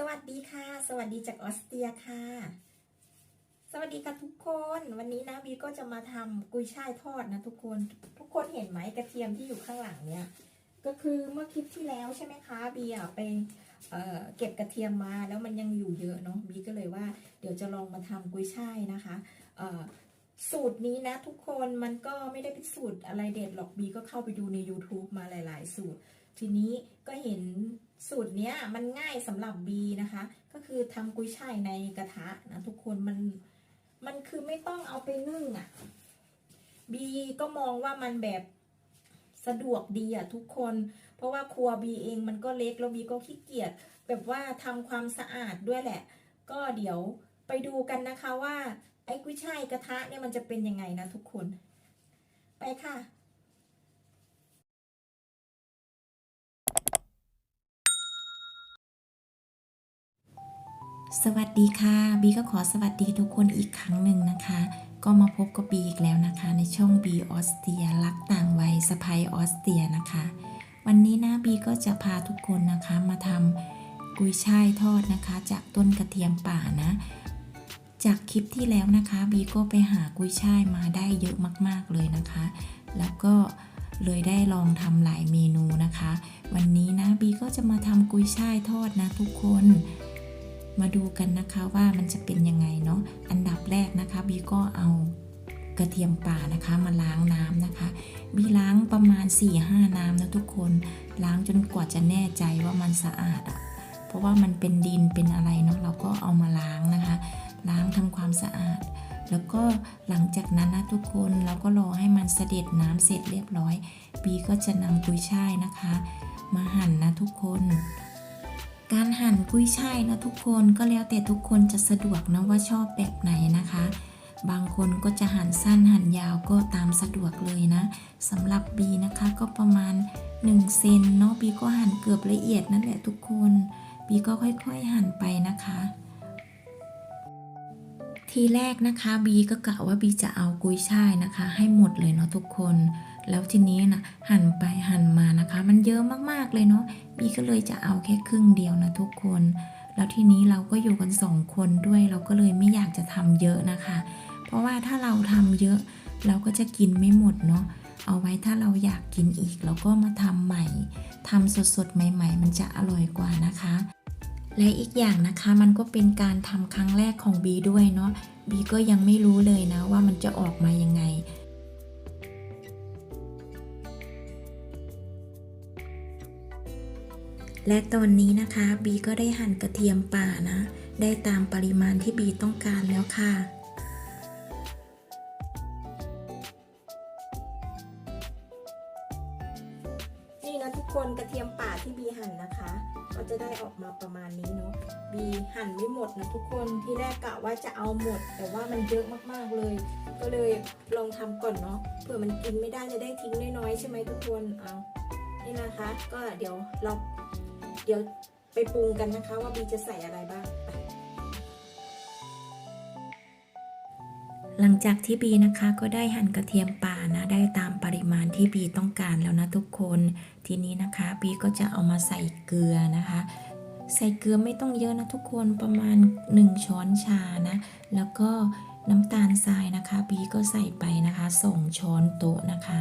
สวัสดีค่ะ สวัสดีจากออสเตรียค่ะ สวัสดีค่ะทุกคนวันนี้นะบีก็จะมาทำกุยช่ายทอดนะทุกคนทุกคนเห็นไหมกระเทียมที่อยู่ข้างหลังเนี่ย ก็คือเมื่อคลิปที่แล้วใช่ไหมคะบีอะไปเเก็บกระเทียมมาแล้วมันยังอยู่เยอะเนาะบีก็เลยว่าเดี๋ยวจะลองมาทำกุยช่ายนะคะสูตรนี้นะทุกคนมันก็ไม่ได้เป็นสูตรอะไรเด็ดหรอกบีก็เข้าไปดูใน YouTube มาหลาย ๆ สูตร ทีนี้ก็เห็น สูตรเนี้ยมันง่ายสำหรับบีนะคะ ก็คือทำกุยช่ายในกระทะนะทุกคนมันมันคือไม่ต้องเอาไปนึ่งอะ่ะบีก็มองว่ามันแบบสะดวกดีอะ่ะทุกคน เพราะว่าครัวบีเองมันก็เล็กแล้วบีก็ขี้เกียจแบบว่าทำความสะอาดด้วยแหละ ก็เดี๋ยวไปดูกันนะคะว่าไอ้กุ้ยช่ายกระทะเนี่ยมันจะเป็นยังไงนะทุกคน ไปค่ะ สวัสดีค่ะ บีก็ขอสวัสดีทุกคนอีกครั้งหนึ่งนะคะ ก็มาพบกับบีอีกแล้วนะคะ ในช่องบีออสเตรียรักต่างวัยสะพออสเตรียนะคะ วันนี้นะบีก็จะพาทุกคนนะคะมาทำกุยช่ายทอดนะคะ จากต้นกระเทียมป่านะ จากคลิปที่แล้วนะคะบีก็ไปหากุยช่ายมาได้เยอะมาก ๆเลยนะคะ แล้วก็เลยได้ลองทำหลายเมนูนะคะ วันนี้นะบีก็จะมาทำกุยช่ายทอดนะทุกคน มาดูกันนะคะว่ามันจะเป็นยังไงเนาะอันดับแรกนะคะบีก็เอากระเทียมป่านะคะมาล้างน้ำนะคะบีล้างประมาณ 4-5น้ำนะทุกคนล้างจนกว่าจะแน่ใจว่ามันสะอาดอะเพราะว่ามันเป็นดินเป็นอะไรเนาะเราก็เอามาล้างนะคะ ล้างทำความสะอาด แล้วก็หลังจากนั้นนะทุกคนเราก็รอให้มันเสด็จน้ำเสร็จเรียบร้อย บีก็จะนำกุยช่ายนะคะ มาหั่นนะทุกคน การหั่นกุ้ยช่ายนะทุกคนก็แล้วแต่ทุกคนจะสะดวกนะว่าชอบแบบไหนนะคะ บางคนก็จะหั่นสั้นหั่นยาวก็ตามสะดวกเลยนะสำหรับบีนะคะก็ประมาณ1เซนเนาะบีก็หั่นเกือบละเอียดนั่นแหละทุกคนบีก็ค่อยๆหั่นไปนะคะ ทีแรกนะคะบีก็กะว่าบีจะเอากุยช่ายนะคะ ให้หมดเลยเนาะทุกคน แล้วทีนี้นะหั่นไปหั่นมานะคะ มันเยอะมากๆเลยเนาะบีก็เลยจะเอาแค่ครึ่งเดียวนะทุกคน แล้วทีนี้เราก็อยู่กันสองคนด้วยเราก็เลยไม่อยากจะทำเยอะนะคะ เพราะว่าถ้าเราทำเยอะ เราก็จะกินไม่หมดเนาะเอาไว้ถ้าเราอยากกินอีกเราก็มาทำใหม่ทำสดๆใหม่ ๆ มันจะอร่อยกว่านะคะ และอีกอย่างนะคะมันก็เป็นการทำครั้งแรกของบีด้วยเนาะบีก็ยังไม่รู้เลยนะว่ามันจะออกมายังไง และตอนนี้นะคะบีก็ได้หั่นกระเทียมป่านะ ได้ตามปริมาณที่บีต้องการแล้วค่ะ นี่นะทุกคนกระเทียมป่าที่บีหั่นนะคะ ก็จะได้ออกมาประมาณนี้เนาะบีหั่นไม่หมดนะทุกคนที่แรกกะว่าจะเอาหมด แต่ว่ามันเยอะมากๆเลย ก็เลยลองทำก่อนเนาะเผื่อมันกินไม่ได้จะได้ทิ้งน้อยๆใช่ไหมทุกคนเอานี่นะคะ ก็เดี๋ยวเรา เดี๋ยวไปปรุงกันนะคะว่าบีจะใส่อะไรบ้าง หลังจากที่บีนะคะก็ได้หั่นกระเทียมป่านะ ได้ตามปริมาณที่บีต้องการแล้วนะทุกคน ทีนี้นะคะบีก็จะเอามาใส่เกลือนะคะ ใส่เกลือไม่ต้องเยอะนะทุกคนประมาณ 1 ช้อนชานะ แล้วก็น้ำตาลทรายนะคะบีก็ใส่ไปนะคะ2ช้อนโต๊ะนะคะ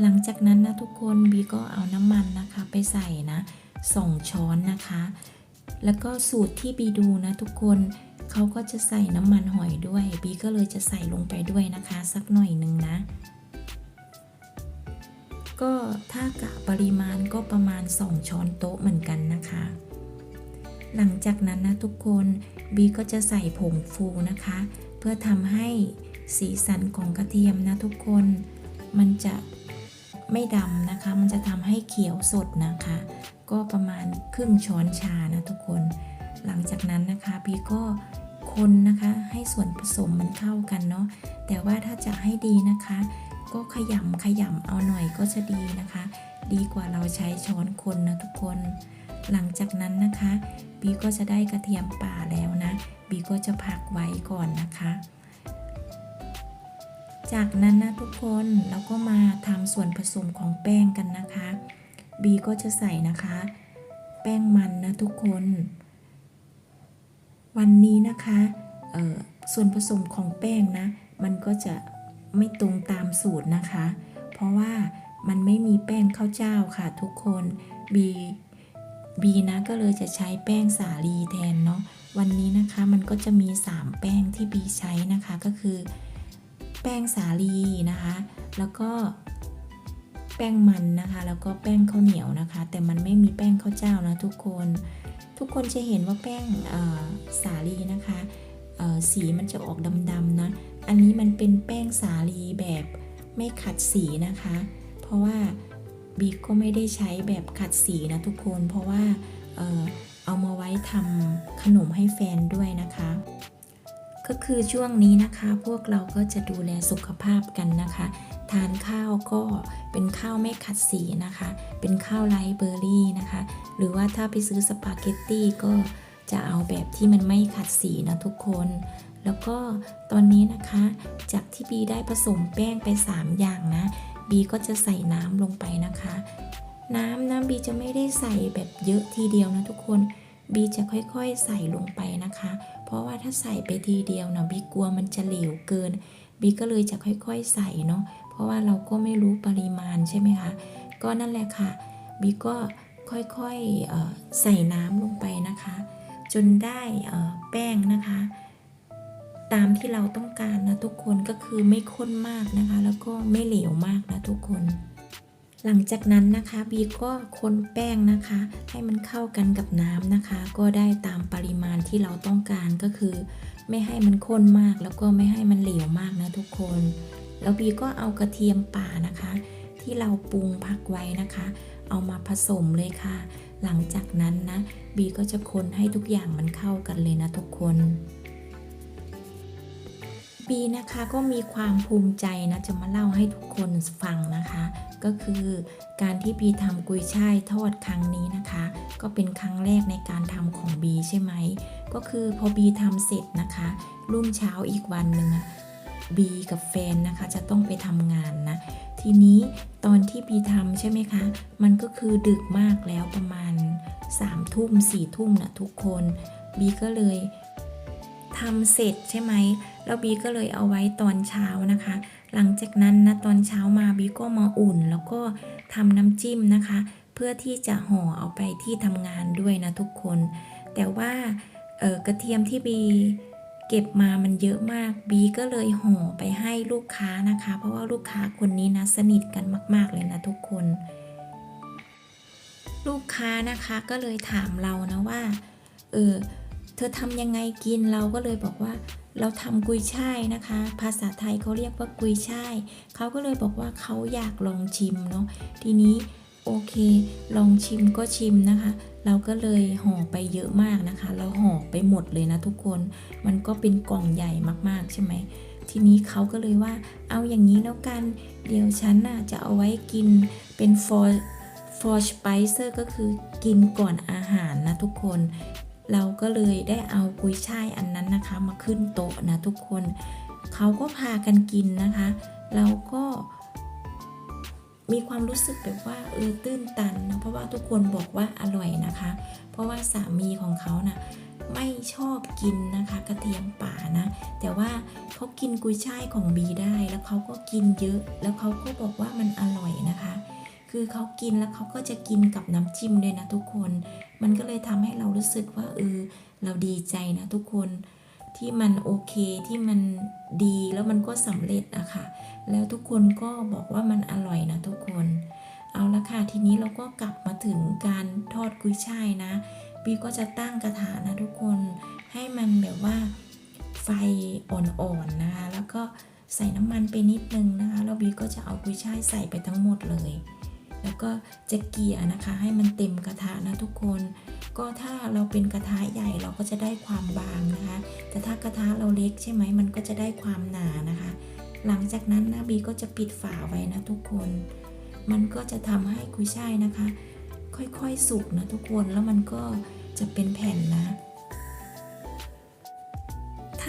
หลังจากนั้นนะทุกคนบีก็เอาน้ำมันนะคะไปใส่นะ 2 ช้อนนะคะ แล้วก็สูตรที่บีดูนะทุกคนเขาก็จะใส่น้ำมันหอยด้วย บีก็เลยจะใส่ลงไปด้วยนะคะ สักหน่อยหนึ่งนะ ก็ถ้ากะปริมาณก็ประมาณ 2 ช้อนโต๊ะเหมือนกันนะคะ หลังจากนั้นนะทุกคนบีก็จะใส่ผงฟูนะคะ เพื่อทำให้สีสันของกระเทียมนะทุกคนมันจะไม่ดำนะคะ มันจะทำให้เขียวสดนะคะ ก็ประมาณครึ่งช้อนชานะทุกคน หลังจากนั้นนะคะบีก็คนนะคะให้ส่วนผสมมันเข้ากันเนาะแต่ว่าถ้าจะให้ดีนะคะ ก็ขยำขยำเอาหน่อยก็จะดีนะคะ ดีกว่าเราใช้ช้อนคนนะทุกคน หลังจากนั้นนะคะบีก็จะได้กระเทียมป่าแล้วนะบีก็จะพักไว้ก่อนนะคะ จากนั้นนะทุกคนเราก็มาทำส่วนผสมของแป้งกันนะคะ บีก็จะใส่นะคะ แป้งมันนะทุกคน วันนี้นะคะส่วนผสมของแป้งนะ มันก็จะไม่ตรงตามสูตรนะคะ เพราะว่ามันไม่มีแป้งข้าวเจ้าค่ะทุกคนบีบีนะก็เลยจะใช้แป้งสาลีแทนเนาะวันนี้นะคะมันก็จะมี 3 แป้งที่บีใช้นะคะก็คือ แป้งสาลีนะคะ แล้วก็ แป้งมันนะคะ แล้วก็แป้งข้าวเหนียวนะคะ แต่มันไม่มีแป้งข้าวเจ้านะทุกคน ทุกคนจะเห็นว่าแป้งสาลีนะคะสีมันจะออกดำๆนะ อันนี้มันเป็นแป้งสาลีแบบไม่ขัดสีนะคะ เพราะว่าบีก็ไม่ได้ใช้แบบขัดสีนะทุกคน เพราะว่าเออเอามาไว้ทำขนมให้แฟนด้วยนะคะ ก็คือช่วงนี้นะคะพวกเราก็จะดูแลสุขภาพกันนะคะ ทานข้าวก็เป็นข้าวไม่ขัดสีนะคะ เป็นข้าวไรเบอร์รี่นะคะ หรือว่าถ้าไปซื้อสปาเกตตี้ก็จะเอาแบบที่มันไม่ขัดสีนะทุกคน แล้วก็ตอนนี้นะคะ จากที่บีได้ผสมแป้งไป 3 อย่างนะ บีก็จะใส่น้ำลงไปนะคะ น้ำนะบีจะไม่ได้ใส่แบบเยอะทีเดียวนะทุกคนบีจะค่อยๆใส่ลงไปนะคะ เพราะว่าถ้าใส่ไปทีเดียวนะบีกลัวมันจะเหลวเกิน บีก็เลยจะค่อยๆใส่เนาะ ราะว่าเราก็ไม่รู้ปริมาณใช่ไหมคะก็นั่นแหละค่ะบีก็ค่อยๆใส่น้ำลงไปนะคะ จนได้แป้งนะคะ ตามที่เราต้องการนะทุกคนก็คือไม่ข้นมากนะคะ แล้วก็ไม่เหลวมากนะทุกคน หลังจากนั้นนะคะบีก็คนแป้งนะคะ ให้มันเข้ากันกับน้ำนะคะ ก็ได้ตามปริมาณที่เราต้องการก็คือ ไม่ให้มันข้นมากแล้วก็ไม่ให้มันเหลวมากนะทุกคน แล้วบีก็เอากระเทียมป่านะคะ ที่เราปรุงพักไว้นะคะ เอามาผสมเลยค่ะ หลังจากนั้นนะบีก็จะคนให้ทุกอย่างมันเข้ากันเลยนะทุกคนบีนะคะก็มีความภูมิใจนะจะมาเล่าให้ทุกคนฟังนะคะ ก็คือการที่บีทำกุยช่ายทอดครั้งนี้นะคะ ก็เป็นครั้งแรกในการทำของบีใช่ไหมก็คือพอบีทำเสร็จนะคะ รุ่งเช้าอีกวันหนึ่งอะ บีกับแฟนนะคะจะต้องไปทำงานนะ ทีนี้ตอนที่บีทำใช่ไหมคะ มันก็คือดึกมากแล้วประมาณ3ามทุ่มสี่ทุ่มนะทุกคนบีก็เลยทำเสร็จใช่ไหมแล้วบีก็เลยเอาไว้ตอนเช้านะคะ หลังจากนั้นนะตอนเช้ามาบีก็มาอุ่น แล้วก็ทำน้ำจิ้มนะคะ เพื่อที่จะห่อเอาไปที่ทำงานด้วยนะทุกคน แต่ว่าเกระเทียมที่บี เก็บมามันเยอะมาก บีก็เลยห่อไปให้ลูกค้านะคะ เพราะว่าลูกค้าคนนี้นะสนิทกันมาก ๆ เลยนะทุกคน ลูกค้านะคะก็เลยถามเรานะว่า เออ เธอทำยังไงกินเราก็เลยบอกว่า เราทำกุยช่ายนะคะ ภาษาไทยเขาเรียกว่ากุยช่ายเขาก็เลยบอกว่าเขาอยากลองชิมเนาะ ทีนี้โอเค ลองชิมก็ชิมนะคะ เราก็เลยห่อไปเยอะมากนะคะ เราห่อไปหมดเลยนะทุกคน มันก็เป็นกล่องใหญ่มากๆใช่ไหม ทีนี้เขาก็เลยว่า เอาอย่างนี้แล้วกัน เดี๋ยวฉันน่ะจะเอาไว้กินเป็น for for spicer ก็คือกินก่อนอาหารนะทุกคน เราก็เลยได้เอากุยช่ายอันนั้นนะคะ มาขึ้นโต๊ะนะทุกคน เขาก็พากันกินนะคะ เราก็ มีความรู้สึกแบบว่าเออตื้นตันนะเพราะว่าทุกคนบอกว่าอร่อยนะคะ เพราะว่าสามีของเขานะ่ะไม่ชอบกินนะคะกระเทียมป่านะ แต่ว่าเขากินกุยช่ายของบีได้แล้วเขาก็กินเยอะ แล้วเขาก็บอกว่ามันอร่อยนะคะ คือเขากินแล้วเขาก็จะกินกับน้ำจิ้มด้วยนะทุกคน มันก็เลยทำให้เรารู้สึกว่าเออเราดีใจนะทุกคน ที่มันโอเคที่มันดีแล้วมันก็สำเร็จอะค่ะ แล้วทุกคนก็บอกว่ามันอร่อยนะทุกคน เอาละค่ะทีนี้เราก็กลับมาถึงการทอดกุยช่ายนะบีก็จะตั้งกระทะนะทุกคนให้มันแบบว่าไฟอ่อนๆนะคะ แล้วก็ใส่น้ำมันไปนิดนึงนะคะแล้วบีก็จะเอากุยช่ายใส่ไปทั้งหมดเลย แล้วก็จะเกี่ยนะคะให้มันเต็มกระทะนะทุกคน ก็ถ้าเราเป็นกระทะใหญ่เราก็จะได้ความบางนะคะ แต่ถ้ากระทะเราเล็กใช่ไหมมันก็จะได้ความหนานะคะ หลังจากนั้นนะบีก็จะปิดฝาไว้นะทุกคน มันก็จะทำให้กุยช่ายนะคะ ค่อยๆสุกนะทุกคนแล้วมันก็จะเป็นแผ่นนะ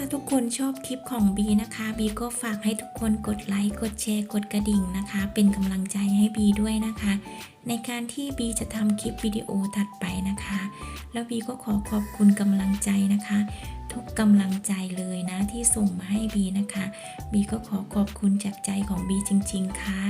าทุกคนชอบคลิปของบีนะคะ บีก็ฝากให้ทุกคนกดไลค์ กดแชร์ กดกระดิ่งนะคะ เป็นกำลังใจให้บีด้วยนะคะ ในการที่บีจะทำคลิปวิดีโอถัดไปนะคะ แล้วบีก็ขอขอบคุณกำลังใจนะคะ ทุกกำลังใจเลยนะที่ส่งมาให้บีนะคะ บีก็ขอขอบคุณจากใจของบีจริง ๆ ค่ะ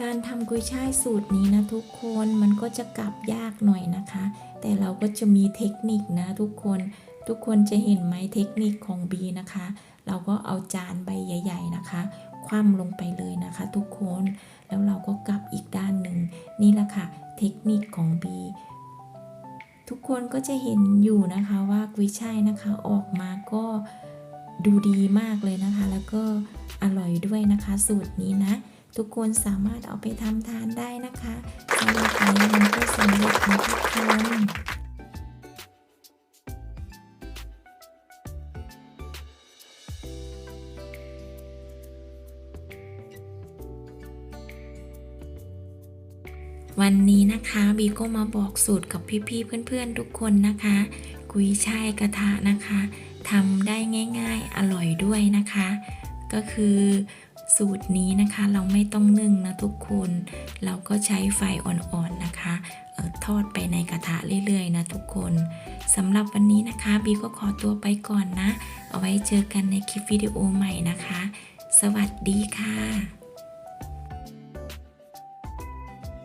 การทำกุยช่ายสูตรนี้นะทุกคนมันก็จะกลับยากหน่อยนะคะ แต่เราก็จะมีเทคนิคนะทุกคนทุกคนจะเห็นไหมเทคนิคของบีนะคะ เราก็เอาจานใบใหญ่ ๆนะคะ คว่ำลงไปเลยนะคะ ทุกคนแล้วเราก็กลับอีกด้านหนึ่งนี่แหละค่ะ เทคนิคของบีทุกคนก็จะเห็นอยู่นะคะว่ากุยช่ายนะคะออกมาก็ดูดีมากเลยนะคะ แล้วก็อร่อยด้วยนะคะสูตรนี้นะ ทุกคนสามารถเอาไปทำทานได้นะคะสำหรับนี้มันก็สำเร็จนะทุกคนวันนี้นะคะบีก็มาบอกสูตรกับพี่ๆเพื่อนๆทุกคนนะคะ กุยช่ายกระทะนะคะทำได้ง่าย ๆ อร่อยด้วยนะคะ ก็คือ สูตรนี้นะคะเราไม่ต้องนึ่งนะทุกคน เราก็ใช้ไฟอ่อนๆนะคะออทอดไปในกระทะเรื่อยๆนะทุกคนสำหรับวันนี้นะคะบีก็ขอตัวไปก่อนนะ เอาไว้เจอกันในคลิปวิดีโอใหม่นะคะ สวัสดีค่ะ